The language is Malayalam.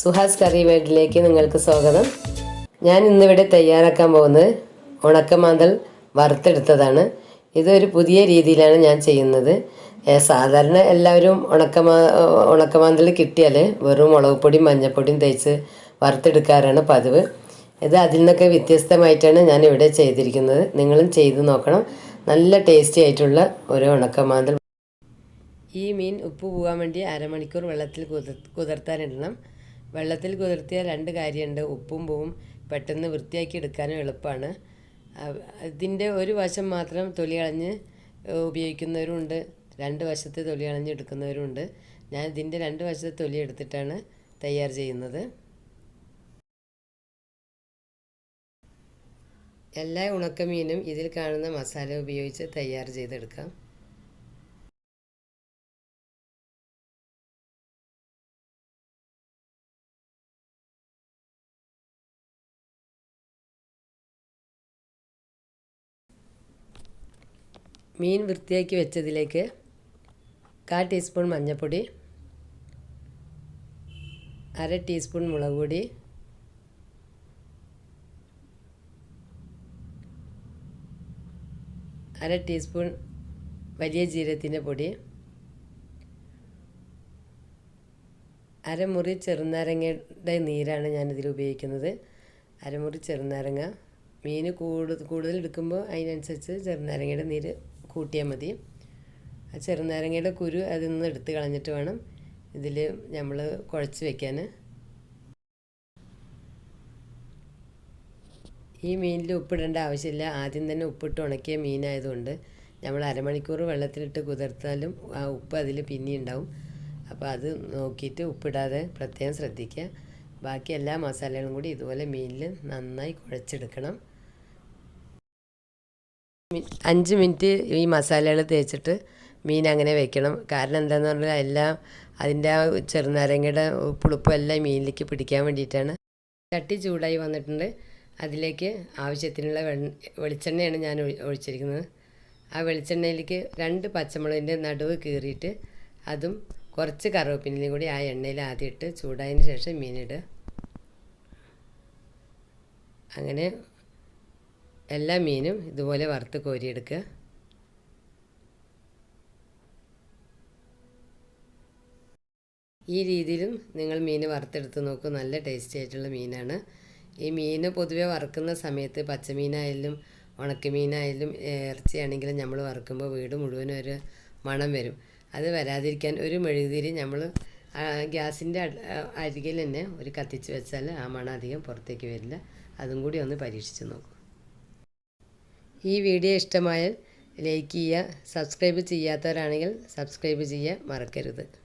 സുഹാസ് കറി വേൾഡിലേക്ക് നിങ്ങൾക്ക് സ്വാഗതം. ഞാൻ ഇന്നിവിടെ തയ്യാറാക്കാൻ പോകുന്നത് ഉണക്കമാന്തൽ വറുത്തെടുത്തതാണ്. ഇതൊരു പുതിയ രീതിയിലാണ് ഞാൻ ചെയ്യുന്നത്. സാധാരണ എല്ലാവരും ഉണക്കമാ ഉണക്കമാന്തൽ കിട്ടിയാൽ വെറും മുളക് പൊടിയും മഞ്ഞൾപ്പൊടിയും തേച്ച് വറുത്തെടുക്കാറാണ് പതിവ്. ഇത് അതിൽ നിന്നൊക്കെ വ്യത്യസ്തമായിട്ടാണ് ഞാൻ ഇവിടെ ചെയ്തിരിക്കുന്നത്. നിങ്ങളും ചെയ്ത് നോക്കണം. നല്ല ടേസ്റ്റി ആയിട്ടുള്ള ഒരു ഉണക്കമാന്തൽ ഈ മീൻ ഉപ്പ് പോകാൻ വേണ്ടി അരമണിക്കൂർ വെള്ളത്തിൽ കുതിർ കുതിർത്താനിടണം. വെള്ളത്തിൽ കുതിർത്തിയ രണ്ട് കാര്യമുണ്ട്. ഉപ്പും പോവും പെട്ടെന്ന് വൃത്തിയാക്കി എടുക്കാനും എളുപ്പമാണ്. ഇതിന്റെ ഒരു വശം മാത്രം തൊലി കളഞ്ഞ് ഉപയോഗിക്കുന്നവരുണ്ട് രണ്ട് വശത്തെ തൊലി കളഞ്ഞ് എടുക്കുന്നവരുണ്ട് ഞാൻ ഇതിന്റെ രണ്ട് വശത്തെ തൊലി എടുത്തിട്ടാണ് തയ്യാർ ചെയ്യുന്നത്. എല്ലാ ഉണക്കമീനും ഇതിൽ കാണുന്ന മസാല ഉപയോഗിച്ച് തയ്യാർ ചെയ്തെടുക്കാം. മീൻ വൃത്തിയാക്കി വെച്ചതിലേക്ക് കാ ടീസ്പൂൺ മഞ്ഞൾപ്പൊടി അര ടീസ്പൂൺ മുളക് പൊടി അര ടീസ്പൂൺ വലിയ ജീരകത്തിന്റെ പൊടി അരമുറി ചെറുനാരങ്ങയുടെ നീരാണ് ഞാനിതിൽ ഉപയോഗിക്കുന്നത്. അരമുറി ചെറുനാരങ്ങ മീൻ കൂടുതൽ കൂടുതൽ എടുക്കുമ്പോൾ അതിനനുസരിച്ച് ചെറുനാരങ്ങയുടെ നീര് കൂട്ടിയാൽ മതി. ആ ചെറുനാരങ്ങയുടെ കുരു അതിൽ നിന്ന് എടുത്ത് കളഞ്ഞിട്ട് വേണം ഇതിൽ നമ്മൾ കുഴച്ച് വെക്കാൻ. ഈ മീനിൽ ഉപ്പിടേണ്ട ആവശ്യമില്ല. ആദ്യം തന്നെ ഉപ്പിട്ട് ഉണക്കിയ മീനായതുകൊണ്ട് നമ്മൾ അരമണിക്കൂർ വെള്ളത്തിലിട്ട് കുതിർത്താലും ആ ഉപ്പ് അതിൽ പിന്നെ ഉണ്ടാവും. അപ്പോൾ അത് നോക്കിയിട്ട് ഉപ്പിടാതെ പ്രത്യേകം ശ്രദ്ധിക്കുക. ബാക്കി എല്ലാ മസാലകളും കൂടി ഇതുപോലെ മീനിൽ നന്നായി കുഴച്ചെടുക്കണം. അഞ്ച് മിനിറ്റ് ഈ മസാലകൾ തേച്ചിട്ട് മീൻ അങ്ങനെ വെക്കണം. കാരണം എന്താണെന്ന് പറഞ്ഞാൽ എല്ലാം അതിന്റെ ആ ചെറുനാരങ്ങയുടെ പുളിപ്പും എല്ലാം മീനിലേക്ക് പിടിക്കാൻ വേണ്ടിയിട്ടാണ്. ചട്ടി ചൂടായി വന്നിട്ടുണ്ട്. അതിലേക്ക് ആവശ്യത്തിനുള്ള വെളിച്ചെണ്ണയാണ് ഞാൻ ഒഴിച്ചിരിക്കുന്നത്. ആ വെളിച്ചെണ്ണയിലേക്ക് രണ്ട് പച്ചമുളകിന്റെ നടുവ് കീറിയിട്ട് അതും കുറച്ച് കറുവപ്പിനും കൂടി ആ എണ്ണയിൽ ആദ്യം ഇട്ട് ചൂടായതിന് ശേഷം മീനിടുക. അങ്ങനെ എല്ലാ മീനും ഇതുപോലെ വറുത്ത് കോരിയെടുക്കുക. ഈ രീതിയിലും നിങ്ങൾ മീൻ വറുത്തെടുത്ത് നോക്കൂ. നല്ല ടേസ്റ്റി ആയിട്ടുള്ള മീനാണ്. ഈ മീൻ പൊതുവെ വറുക്കുന്ന സമയത്ത് പച്ചമീനായാലും ഉണക്കമീനായാലും ഇറച്ചിയാണെങ്കിലും നമ്മൾ വറുക്കുമ്പോൾ വീട് മുഴുവനും ഒരു മണം വരും. അത് വരാതിരിക്കാൻ ഒരു മെഴുകുതിരി നമ്മൾ ഗ്യാസിന്റെ അരികിൽ തന്നെ ഒരു കത്തിച്ച് വെച്ചാൽ ആ മണം അധികം പുറത്തേക്ക് വരില്ല. അതും കൂടി ഒന്ന് പരീക്ഷിച്ച് നോക്കൂ. ഈ വീഡിയോ ഇഷ്ടമായാൽ ലൈക്ക് ചെയ്യുക സബ്സ്ക്രൈബ് ചെയ്യാത്തവരാണെങ്കിൽ സബ്സ്ക്രൈബ് ചെയ്യുക മറക്കരുത്.